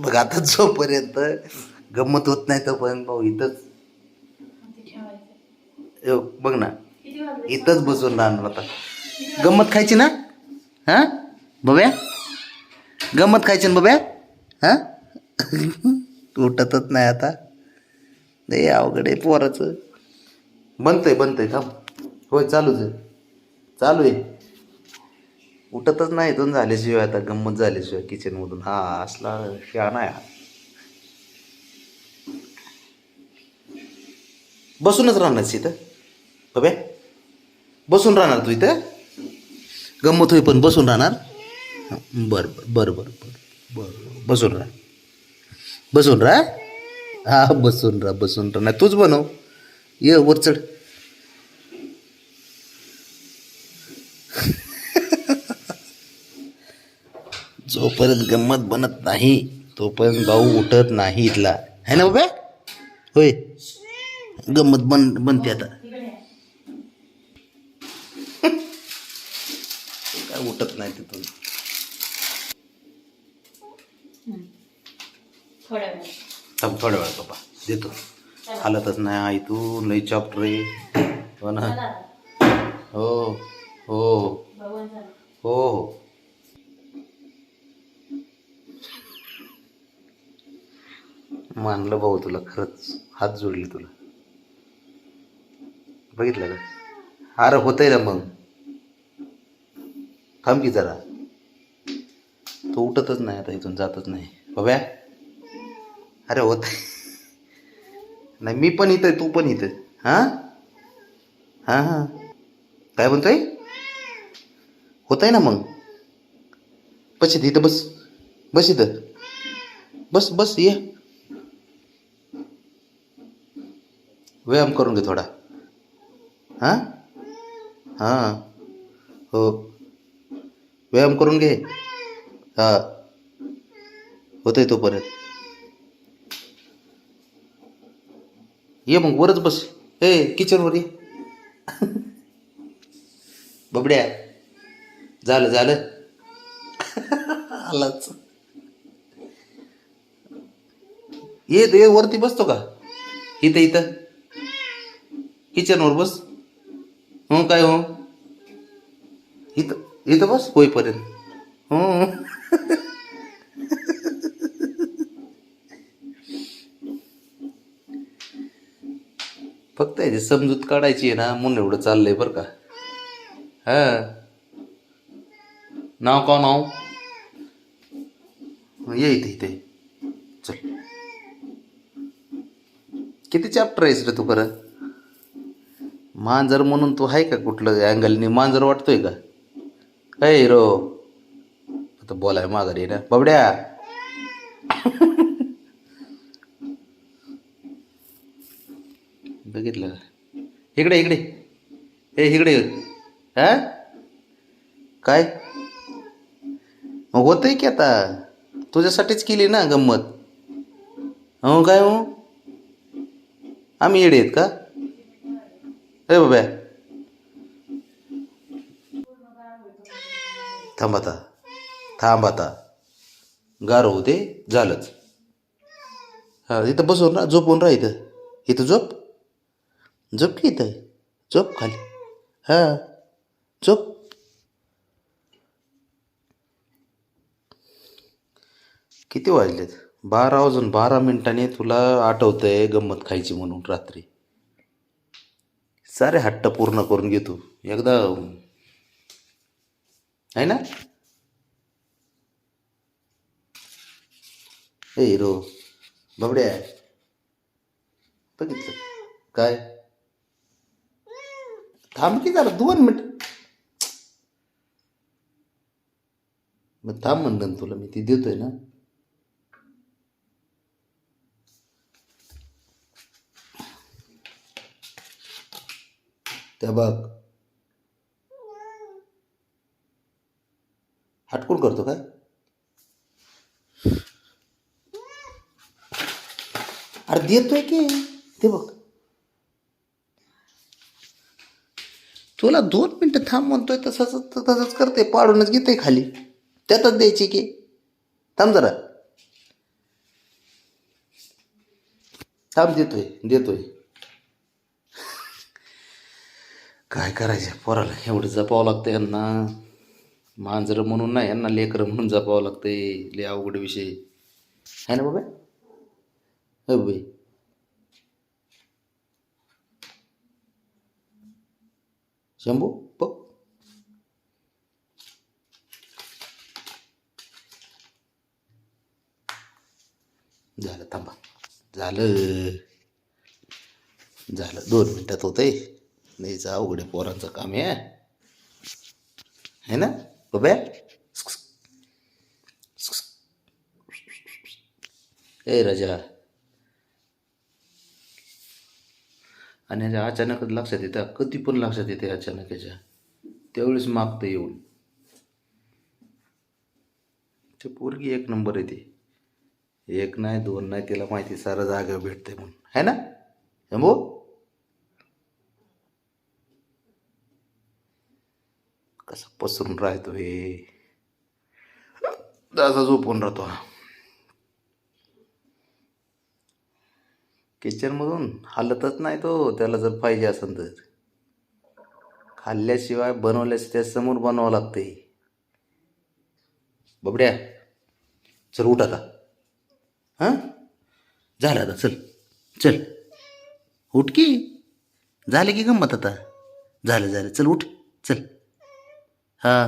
बघ आता जोपर्यंत गंमत होत नाही तोपर्यंत भाऊ इथंच. बघ ना. इथंच बसून राहणार आता. गंमत खायची ना? हां? बब्या? गंमत खायची ना बब्या? हां? उठतच नाही आता. नाही अवघड आहे पोराचं. बनतंय बनतंय थांब. होय चालूच आहे. चालू आहे. उठतच नाही इथून झाल्याशिवाय आता गंमत झाल्याशिवाय किचनमधून हा असला शाळा आहे बसूनच राहणार इथं. बघ्या बसून राहणार तू इथं? गंमत होई पण बसून राहणार? बरं बरं बरं बरं बरं बरं बसून राहा. बसून राहा? हा बसून राहा बसून राहा. नाही तूच बनव. ये वर चढ. जोपर्यंत गंमत बनत नाही तोपर्यंत भाऊ उठत नाही इथला. है ना बाबा? होय. गंमत बन बनते आता. काय उठत नाही तिथून. थोड्या वेळ थांब थोड्या वेळ बाबा. देतो. हालतच नाही आई तू लई चॉप्टर आहे हो ना? हो. हो. हो. मानलं भाऊ तुला खरंच हात जोडले तुला. बघितलं का? अरे होतंय ना मग. थांब की जरा. तो उठतच नाही आता इथून जातच नाही. बाब्या अरे होत नाही मी पण इथं तू पण इथं हां? हां हां. काय म्हणतोय? होत आहे ना मग. बस इथं इथं बस. बस इथं. बस बस ये. व्यायाम करून घे थोडा. हां? हां. हो. व्यायाम करून घे. हां. होतंय तोपर्यंत. ये मग वरच बस. ए किचनवर ये. बबड्या. झालं झालं. आलाच. ये ये वरती बसतो का? इथं इथं. किचनवर बस. हो काय हो? इथं इथं बस होईपर्यंत. हो. फक्त याची समजूत काढायची आहे ना म्हणून एवढं चाललंय बरं का. हा. नाव का नाव? ये इथे इथे. चल. किती चॅप्टर आहेस रे तू खरं? मांजर म्हणून तू आहे का कुठलं अँगलने? मांजर वाटतोय का? काय हिरो आता बोलाय माघारी ना. बाबड्या! बघितलं का? इकडे इकडे. हे इकडे हा? काय? मग होतंय की आता? तुझ्यासाठीच केली ना गंमत. हो काय हो? आम्ही येडे आहेत का? ए बाब्या थांब आता. थांब आता. गार होऊ दे झालंच. हां इथं बसून राहा झोपून राहा इथं. इथं झोप. झोप की इथं? झोप खाली. हां झोप. किती वाजलेत? बारा वाजून बारा मिनिटांनी तुला आठवतंय गंमत खायची म्हणून रात्री. सारे हट्ट पूर्ण करून घेतो. एकदा आहे ना? ए हिरो आहे बघितलं? काय? थांब की झालं दोन मिनिट. मग थांब म्हणलं तुला मी ती देतोय ना. त्या बघ. हटकून करतो काय? अरे देतोय की. ते बघ. तुला दोन मिनटं थांब म्हणतोय तसंच तसंच करते. पाडूनच घेते खाली. त्यातच द्यायची की. थांब जरा. थांब देतोय देतोय. काय करायचं? पोराला एवढं जपावं लागतं यांना. मांजरं म्हणून नाही यांना लेकरं म्हणून जपावं लागतंय. लय अवघड विषय. आहे ना बाबा? हो बाई. शंभू बघ. झालं थांबा. झालं. झालं. दोन मिनटात होतंय. नाहीच अवघड आहे पोरांचं काम आहे है ना बघ्या ए राजा. आणि ह्याच्या अचानकच लक्षात येतं कधी पण लक्षात येते अचानक याच्या त्यावेळेस मागतं येऊन. ते पोरगी एक नंबर येते एक नाही दोन नाही तिला माहिती सारं जागा भेटते म्हणून. है ना शंभू? कसं पसरून राहतो हे? असा झोपून राहतो हा. किचनमधून हालतच नाही तो त्याला जर पाहिजे असेल तर. खाल्ल्याशिवाय बनवल्यास त्या समोर बनवावं लागते बबड्या चल उठ आता. हां? झालं आता चल चल. उठ की. झालं की गंमत आता. झालं झालं. चल उठ चल. हां